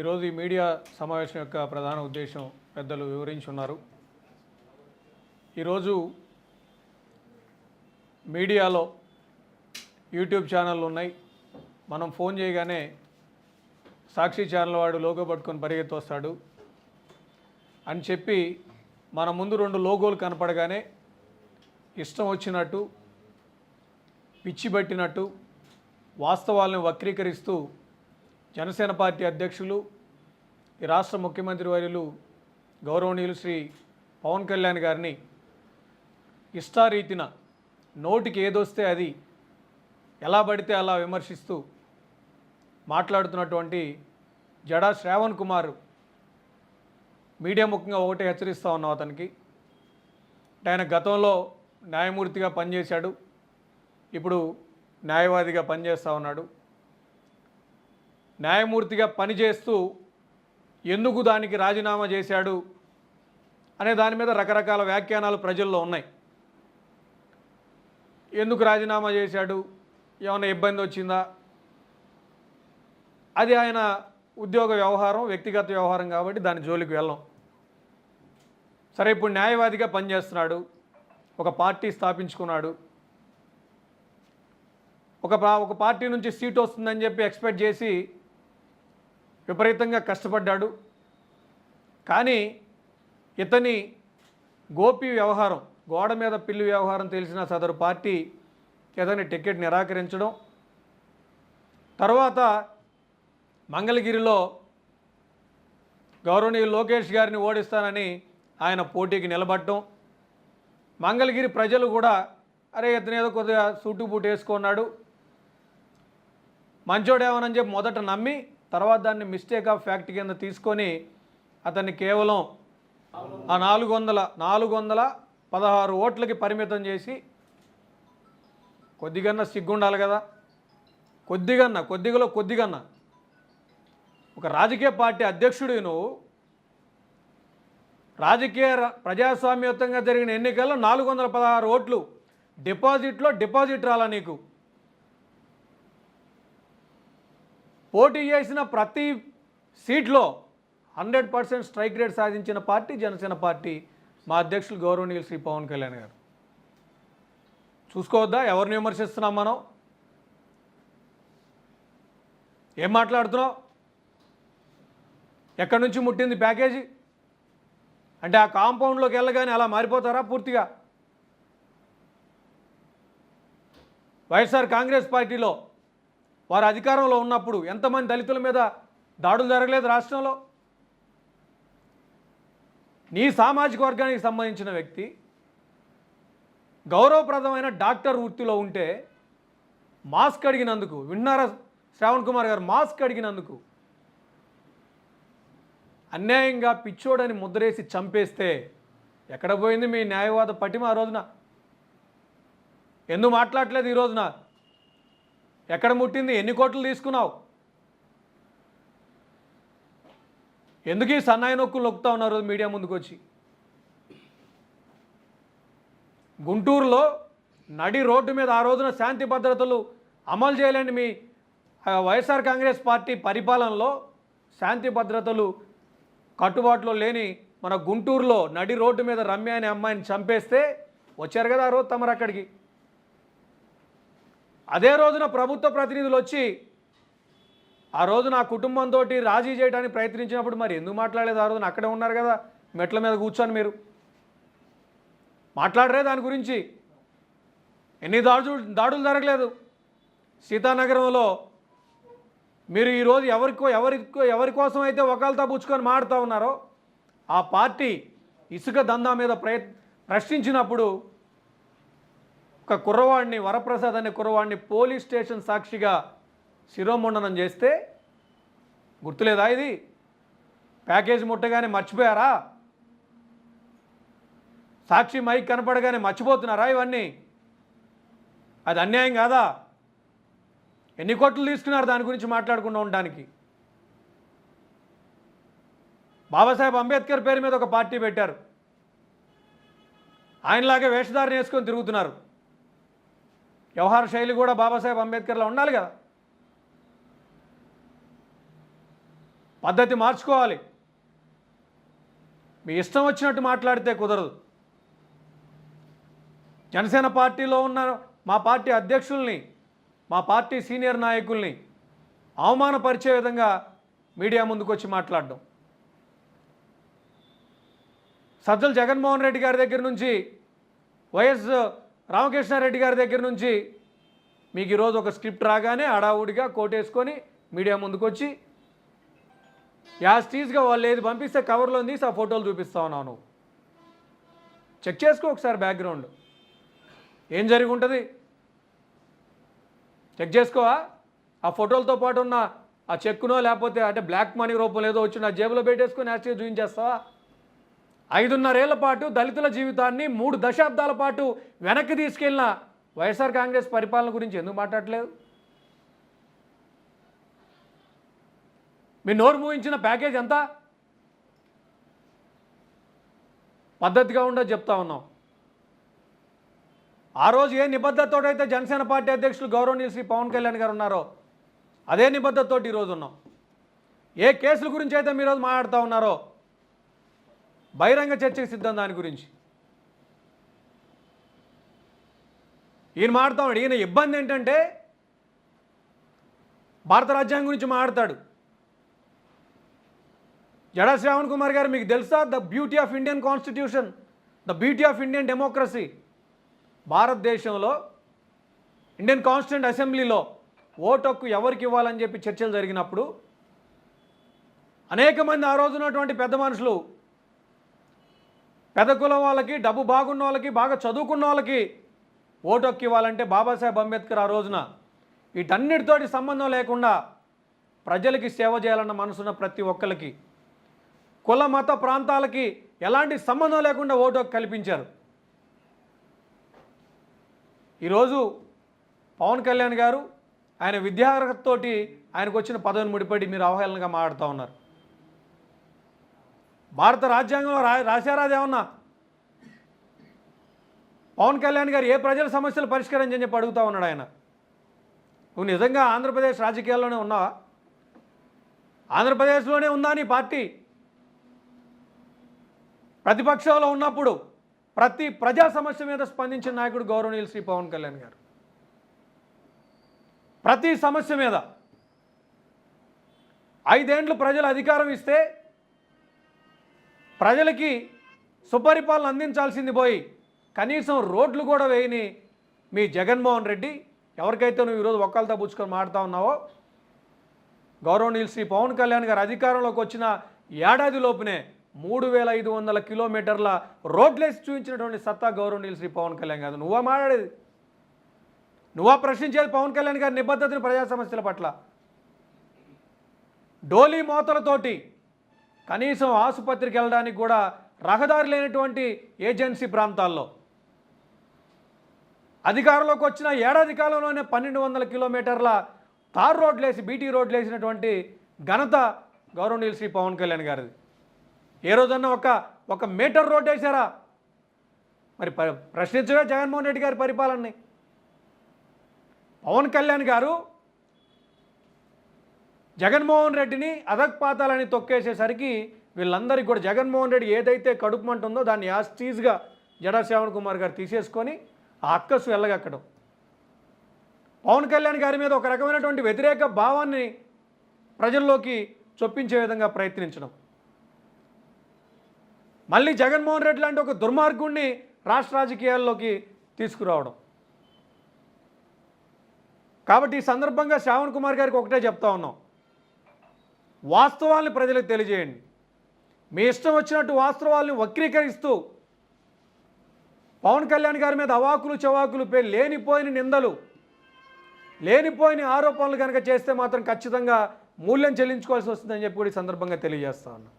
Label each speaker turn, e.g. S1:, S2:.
S1: ఈరోజు ఈ మీడియా సమావేశం యొక్క ప్రధాన ఉద్దేశం పెద్దలు వివరించున్నారు. ఈరోజు మీడియాలో యూట్యూబ్ ఛానళ్ళు ఉన్నాయి. మనం ఫోన్ చేయగానే సాక్షి ఛానల్ వాడు లోగో పట్టుకొని పరిగెత్తొస్తాడు అని చెప్పి మన ముందు రెండు లోగోలు కనపడగానే ఇష్టం వచ్చినట్టు పిచ్చి పట్టినట్టు వాస్తవాలను వక్రీకరిస్తూ జనసేన పార్టీ అధ్యక్షులు ఈ రాష్ట్ర ముఖ్యమంత్రి వర్యులు గౌరవనీయులు శ్రీ పవన్ కళ్యాణ్ గారిని ఇష్టారీతిన నోటికి ఏదొస్తే అది ఎలా పడితే అలా విమర్శిస్తూ మాట్లాడుతున్నటువంటి జడా శ్రావణ్ కుమార్ మీడియా ముఖ్యంగా ఒకటే హెచ్చరిస్తూ ఉన్నాం అతనికి. ఆయన గతంలో న్యాయమూర్తిగా పనిచేశాడు ఇప్పుడు న్యాయవాదిగా పనిచేస్తూ ఉన్నాడు. న్యాయమూర్తిగా పనిచేస్తూ ఎందుకు దానికి రాజీనామా చేశాడు అనే దాని మీద రకరకాల వ్యాఖ్యానాలు ప్రజల్లో ఉన్నాయి. ఎందుకు రాజీనామా చేశాడు? ఏమైనా ఇబ్బంది వచ్చిందా? అది ఆయన ఉద్యోగ వ్యవహారం వ్యక్తిగత వ్యవహారం కాబట్టి దాని జోలికి వెళ్ళం. సరే ఇప్పుడు న్యాయవాదిగా పనిచేస్తున్నాడు. ఒక పార్టీ స్థాపించుకున్నాడు. ఒక ఒక పార్టీ నుంచి సీట్ వస్తుందని చెప్పి ఎక్స్పెక్ట్ చేసి విపరీతంగా కష్టపడ్డాడు. కానీ ఇతని గోపి వ్యవహారం గోడ మీద పిల్లి వ్యవహారం తెలిసిన సదరు పార్టీ ఇతని టికెట్ నిరాకరించడం. తర్వాత మంగళగిరిలో గౌరవనీయులు లోకేష్ గారిని ఓడిస్తానని ఆయన పోటీకి నిలబడటం. మంగళగిరి ప్రజలు కూడా అరే ఇతను ఏదో కొద్దిగా సూటుబూటు వేసుకున్నాడు. మంచోడేమోనని చెప్పి మొదట నమ్మి తర్వాత దాన్ని మిస్టేక్ ఆఫ్ ఫ్యాక్ట్ కింద తీసుకొని అతన్ని కేవలం ఆ నాలుగు వందల నాలుగు వందల పదహారు ఓట్లకి పరిమితం చేసి కొద్దిగన్నా సిగ్గుండాలి కదా. కొద్దిగన్నా కొద్దిగలో కొద్దిగన్నా. ఒక రాజకీయ పార్టీ అధ్యక్షుడు నువ్వు. రాజకీయ ప్రజాస్వామ్యత్వంగా ప్రజాస్వామ్యయుతంగా జరిగిన ఎన్నికల్లో నాలుగు వందల పదహారు ఓట్లు డిపాజిట్లో డిపాజిట్ రాలా నీకు. పోటీ చేసిన ప్రతి సీట్లో హండ్రెడ్ పర్సెంట్ స్ట్రైక్ రేట్ సాధించిన పార్టీ జనసేన పార్టీ మా అధ్యక్షులు గౌరవనీయులు శ్రీ పవన్ కళ్యాణ్ గారు. చూసుకోవద్దా? ఎవరిని విమర్శిస్తున్నాం మనం? ఏం మాట్లాడుతున్నావు? ఎక్కడి నుంచి ముట్టింది ప్యాకేజీ? అంటే ఆ కాంపౌండ్లోకి వెళ్ళగానే అలా మారిపోతారా పూర్తిగా? వైఎస్ఆర్ కాంగ్రెస్ పార్టీలో వారు అధికారంలో ఉన్నప్పుడు ఎంతమంది దళితుల మీద దాడులు జరగలేదు రాష్ట్రంలో? నీ సామాజిక వర్గానికి సంబంధించిన వ్యక్తి గౌరవప్రదమైన డాక్టర్ వృత్తిలో ఉంటే మాస్క్ అడిగినందుకు విన్నారా శ్రావణ్ కుమార్ గారు? మాస్క్ అడిగినందుకు అన్యాయంగా పిచ్చోడని ముద్రేసి చంపేస్తే ఎక్కడ పోయింది మీ న్యాయవాద పటిమ ఆ రోజున? ఎందుకు మాట్లాడలేదు ఈ రోజున? ఎక్కడ ముట్టింది? ఎన్ని కోట్లు తీసుకున్నావు? ఎందుకు ఈ సన్నాయి నొక్కులు నొక్కుతా ఉన్నారు మీడియా ముందుకు వచ్చి గుంటూరులో నడి రోడ్డు మీద ఆ రోజున శాంతి భద్రతలు అమలు చేయలేని మీ వైఎస్ఆర్ కాంగ్రెస్ పార్టీ పరిపాలనలో శాంతి భద్రతలు కట్టుబాటులో లేని మన గుంటూరులో నడి రోడ్డు మీద రమ్య అనే అమ్మాయిని చంపేస్తే వచ్చారు కదా ఆ రోజు తమరు అక్కడికి. అదే రోజున ప్రభుత్వ ప్రతినిధులు వచ్చి ఆ రోజు నా కుటుంబంతో రాజీ చేయడానికి ప్రయత్నించినప్పుడు మరి ఎందుకు మాట్లాడలేదు? ఆ రోజున అక్కడే ఉన్నారు కదా మెట్ల మీద కూర్చొని మీరు. మాట్లాడరే దాని గురించి. ఎన్ని దాడులు దాడులు జరగలేదు. సీతానగరంలో మీరు ఈరోజు ఎవరికో ఎవరికో ఎవరి కోసం అయితే ఒకళ్ళతో పుచ్చుకొని మాడుతూ ఉన్నారో ఆ పార్టీ ఇసుక దందా మీద ప్రయత్ ప్రశ్నించినప్పుడు ఒక కుర్రవాడిని వరప్రసాద్ అనే కుర్రవాడిని పోలీస్ స్టేషన్ సాక్షిగా శిరోముండనం చేస్తే గుర్తులేదా ఇది? ప్యాకేజ్ ముట్టగానే మర్చిపోయారా? సాక్షి మైక్ కనపడగానే మర్చిపోతున్నారా ఇవన్నీ? అది అన్యాయం కాదా? ఎన్ని కోట్లు తీసుకున్నారు దాని గురించి మాట్లాడకుండా ఉండడానికి? బాబాసాహెబ్ అంబేద్కర్ పేరు మీద ఒక పార్టీ పెట్టారు. ఆయనలాగే వేషధారణ వేసుకొని తిరుగుతున్నారు. వ్యవహార శైలి కూడా బాబాసాహెబ్ అంబేద్కర్లో ఉండాలి కదా. పద్ధతి మార్చుకోవాలి. మీ ఇష్టం వచ్చినట్టు మాట్లాడితే కుదరదు. జనసేన పార్టీలో ఉన్న మా పార్టీ అధ్యక్షుల్ని మా పార్టీ సీనియర్ నాయకుల్ని అవమానపరిచే విధంగా మీడియా ముందుకు వచ్చి మాట్లాడడం. సజ్జల జగన్మోహన్ రెడ్డి గారి దగ్గర నుంచి వైఎస్ రామకృష్ణారెడ్డి గారి దగ్గర నుంచి మీకు ఈరోజు ఒక స్క్రిప్ట్ రాగానే హడావుడిగా కోటేసుకొని మీడియా ముందుకొచ్చి యాస్టీజ్గా వాళ్ళు ఏది పంపిస్తే కవర్లో తీసి ఆ ఫోటోలు చూపిస్తా ఉన్నావు చెక్ చేసుకో ఒకసారి బ్యాక్గ్రౌండ్. ఏం జరిగి ఉంటుంది చెక్ చేసుకోవా? ఆ ఫోటోలతో పాటు ఉన్న ఆ చెక్కునో లేకపోతే అంటే బ్లాక్ మనీ రూపంలో ఏదో వచ్చి నా జేబులో పెట్టేసుకొని యాస్టీజ్ చూపించేస్తావా ఐదున్నరేళ్ళ పాటు దళితుల జీవితాన్ని మూడు దశాబ్దాల పాటు వెనక్కి తీసుకెళ్ళిన వైఎస్ఆర్ కాంగ్రెస్ పరిపాలన గురించి ఎందుకు మాట్లాడలేదు మీ నోరు మూయించిన ప్యాకేజ్ ఎంత? పద్ధతిగా ఉండదు చెప్తా ఉన్నాం. ఆ రోజు ఏ నిబద్ధతోటైతే అయితే జనసేన పార్టీ అధ్యక్షులు గౌరవనీయులు శ్రీ పవన్ కళ్యాణ్ గారు ఉన్నారో అదే నిబద్ధతతో ఈరోజు ఉన్నాం. ఏ కేసుల గురించి అయితే మీరు మాట్లాడుతూ ఉన్నారో బహిరంగ చర్చకు సిద్ధం దాని గురించి. ఈయన మాడతాడు ఈయన ఇబ్బంది ఏంటంటే భారత రాజ్యాంగం గురించి మాడతాడు జడా శ్రావణ్ కుమార్ గారు మీకు తెలుసా? The beauty of Indian constitution the beauty of Indian democracy. భారతదేశంలో ఇండియన్ కాన్స్టిట్యూంట్ అసెంబ్లీలో ఓటు హక్కు ఎవరికి ఇవ్వాలని చెప్పి చర్చలు జరిగినప్పుడు అనేక మంది ఆ రోజు పెద్ద మనుషులు పెద్ద కులం వాళ్ళకి డబ్బు బాగున్న వాళ్ళకి బాగా చదువుకున్న వాళ్ళకి ఓటు హక్కు ఇవ్వాలంటే బాబాసాహెబ్ అంబేద్కర్ ఆ రోజున వీటన్నిటితోటి సంబంధం లేకుండా ప్రజలకి సేవ చేయాలన్న మనసున్న ప్రతి ఒక్కరికి కుల మత ప్రాంతాలకి ఎలాంటి సంబంధం లేకుండా ఓటు హక్కు కల్పించారు. ఈరోజు పవన్ కళ్యాణ్ గారు ఆయన విద్యార్హతతోటి ఆయనకు వచ్చిన పదవిని ముడిపడి మీరు అవహేళనగా మాట్లాడుతూ ఉన్నారు. భారత రాజ్యాంగంలో రా రాశారా అదేమన్నా పవన్ కళ్యాణ్ గారు ఏ ప్రజల సమస్యలు పరిష్కరించని చెప్పి అడుగుతా ఉన్నాడు ఆయన. నువ్వు నిజంగా ఆంధ్రప్రదేశ్ రాజకీయాల్లోనే ఉన్నావా? ఆంధ్రప్రదేశ్లోనే ఉందా నీ పార్టీ? ప్రతిపక్షంలో ఉన్నప్పుడు ప్రతి ప్రజా సమస్య మీద స్పందించిన నాయకుడు గౌరవనీయులు శ్రీ పవన్ కళ్యాణ్ గారు. ప్రతి సమస్య మీద. ఐదేండ్లు ప్రజలు అధికారం ఇస్తే ప్రజలకి సుపరిపాలన అందించాల్సింది పోయి కనీసం రోడ్లు కూడా వేయని మీ జగన్మోహన్ రెడ్డి ఎవరికైతే నువ్వు ఈరోజు ఒక్కలతో పుచ్చుకొని మాడుతూ ఉన్నావో గౌరవనీయులు శ్రీ పవన్ కళ్యాణ్ గారు అధికారంలోకి వచ్చిన ఏడాది లోపునే మూడు వేల ఐదు వందల కిలోమీటర్ల రోడ్లేసి చూపించినటువంటి సత్తా గౌరవనీయులు శ్రీ పవన్ కళ్యాణ్ గారు. నువ్వా మాట్లాడేది? నువ్వా ప్రశ్నించేది పవన్ కళ్యాణ్ గారి నిబద్ధతని ప్రజా సమస్యల పట్ల? డోలీ మోతలతోటి కనీసం ఆసుపత్రికి వెళ్ళడానికి కూడా రహదారి లేనటువంటి ఏజెన్సీ ప్రాంతాల్లో. అధికారంలోకి వచ్చిన ఏడాది కాలంలోనే పన్నెండు వందల కిలోమీటర్ల తార్ రోడ్లు వేసి బీటీ రోడ్లు వేసినటువంటి ఘనత గౌరవనీయులు శ్రీ పవన్ కళ్యాణ్ గారిది. ఏ రోజన్నా ఒక ఒక మీటర్ రోడ్ వేశారా? మరి ప- ప్రశ్నించవే జగన్మోహన్ రెడ్డి గారి పరిపాలనని. పవన్ కళ్యాణ్ గారు జగన్మోహన్ రెడ్డిని అదక్పాతాలని తొక్కేసేసరికి వీళ్ళందరికీ కూడా జగన్మోహన్ రెడ్డి ఏదైతే కడుపు దాన్ని యాస్టీజ్గా జడా శ్రావణ్ కుమార్ గారు తీసేసుకొని ఆ అక్కసు వెళ్ళగక్కడం. పవన్ కళ్యాణ్ గారి మీద ఒక రకమైనటువంటి వ్యతిరేక భావాన్ని ప్రజల్లోకి చొప్పించే విధంగా ప్రయత్నించడం. మళ్ళీ జగన్మోహన్ రెడ్డి లాంటి ఒక దుర్మార్గుణ్ణి రాష్ట్ర రాజకీయాల్లోకి తీసుకురావడం. కాబట్టి ఈ సందర్భంగా శ్రావణ్ కుమార్ గారికి ఒకటే చెప్తా ఉన్నాం. వాస్తవాల్ని ప్రజలకు తెలియజేయండి. మీ ఇష్టం వచ్చినట్టు వాస్తవాల్ని వక్రీకరిస్తూ పవన్ కళ్యాణ్ గారి మీద అవాకులు చవాకులు పే లేనిపోయిన నిందలు లేనిపోయిన ఆరోపణలు కనుక చేస్తే మాత్రం ఖచ్చితంగా మూల్యం చెల్లించుకోవాల్సి వస్తుందని చెప్పి కూడా ఈ సందర్భంగా తెలియజేస్తా ఉన్నాను